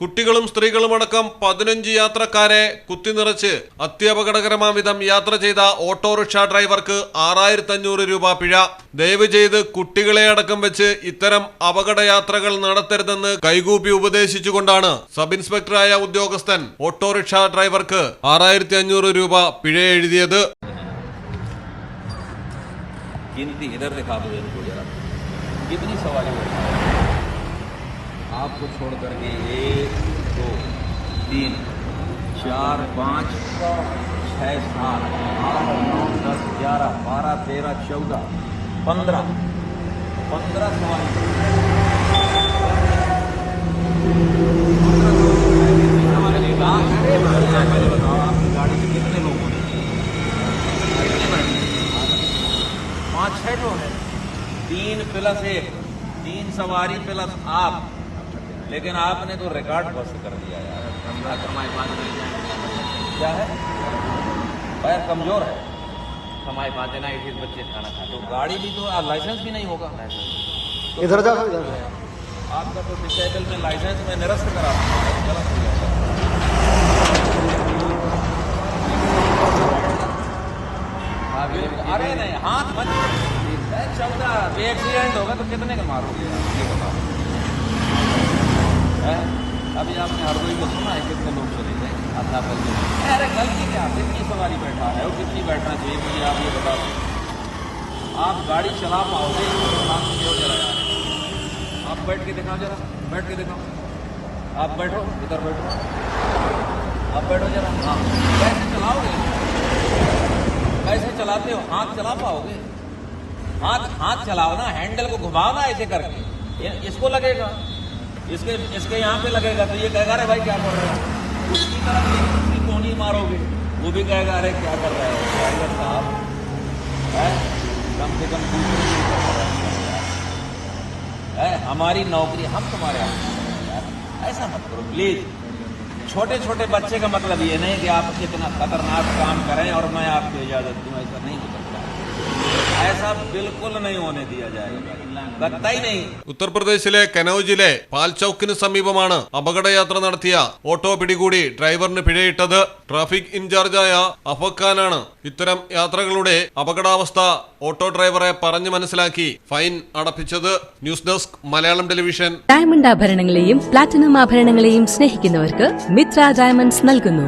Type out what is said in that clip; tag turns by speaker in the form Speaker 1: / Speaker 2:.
Speaker 1: കുട്ടികളും സ്ത്രീകളും അടക്കം പതിനഞ്ച് യാത്രക്കാരെ കുത്തിനിറച്ച് അത്യപകടകരമാം വിധം യാത്ര ചെയ്ത ഓട്ടോറിക്ഷ ഡ്രൈവർക്ക് ആറായിരത്തഞ്ഞൂറ് രൂപ പിഴ. ദയവ് ചെയ്ത് കുട്ടികളെ അടക്കം വെച്ച് ഇത്തരം അപകടയാത്രകൾ നടത്തരുതെന്ന് കൈകൂപ്പി ഉപദേശിച്ചുകൊണ്ടാണ് സബ് ഇൻസ്പെക്ടറായ ഉദ്യോഗസ്ഥൻ ഓട്ടോറിക്ഷ ഡ്രൈവർക്ക് ആറായിരത്തി അഞ്ഞൂറ് രൂപ പിഴ എഴുതിയത്.
Speaker 2: ഇതർ ദിഖാ ഇതനി സവാരി आपको छोड़ करके एक, दो, तीन, चार, पाँच छः सात, आठ, नौ, दस, ग्यारह, बारह, तेरह, चौदह, पंद्रह। पंद्रह सवारी। बताओ, आपकी गाड़ी कितने पाँच छः लोग हैं। तीन प्लस एक। तीन सवारी प्लस आप। लेकिन आपने तो रिकॉर्ड बस कर दिया यार।
Speaker 3: हमारे पास
Speaker 2: क्या है? पैर कमज़ोर है।
Speaker 3: हमारे पास है ना इसी बच्चे खाना खा
Speaker 2: तो गाड़ी भी तो लाइसेंस भी नहीं होगा।
Speaker 4: इधर जाओ इधर
Speaker 2: आपका तो डिसेबल में लाइसेंस में निरस्त करा। गलत हो अरे नहीं हाथ मत चौदह एक्सीडेंट होगा तो कितने का मारोगे? ये बताओ। हैं? अभी आपने हरदोई को सुना है कितने लोग चले गए? अल्लाह पर जो अरे गलती क्या कितनी सवारी बैठा है और कितनी बैठना चाहिए मुझे आप ये बता दो। आप गाड़ी चला पाओगे, आप बैठ के दिखाओ जरा, बैठ के दिखाओ। आप बैठो, इधर बैठो। आप बैठो जरा हाँ। कैसे चलाओगे? कैसे चलाते हो, हाथ चला पाओगे? हाथ हाथ चलाओ ना, हैंडल को घुमाओ ना ऐसे करके। इसको लगेगा। इसके इसके यहाँ पे लगेगा तो ये कहेगा, अरे भाई क्या कर रहे हो? उसकी तरफ़ दूसरी कोनी मारोगे, वो भी कहेगा, अरे क्या कर रहे हो, ड्राइवर साहब? है? कम से कम दूसरे हैं हमारी नौकरी हम तुम्हारे हैं? यार ऐसा मत करो प्लीज़ छोटे छोटे बच्चे का मतलब ये नहीं कि आप इतना खतरनाक काम करें और मैं आपको इजाज़त दूँ, ऐसा नहीं हो सकता। ऐसा बिल्कुल नहीं होने दिया जाएगा लगता ही नहीं
Speaker 1: ഉത്തർപ്രദേശിലെ കനൌജിലെ പാൽചൌക്കിന് സമീപമാണ് അപകടയാത്ര നടത്തിയ ഓട്ടോ പിടികൂടി ഡ്രൈവറിന് പിഴയിട്ടത് ട്രാഫിക് ഇൻചാർജായ അഫഖാനാണ് ഇത്തരം യാത്രകളുടെ അപകടാവസ്ഥ ഓട്ടോ ഡ്രൈവറെ പറഞ്ഞു മനസ്സിലാക്കി fine അടപ്പിച്ചത് news desk Malayalam television
Speaker 5: diamond ആഭരണങ്ങളെയും platinum ആഭരണങ്ങളെയും സ്നേഹിക്കുന്നവർക്ക് മിത്ര ഡയമണ്ട്സ് നൽകുന്നു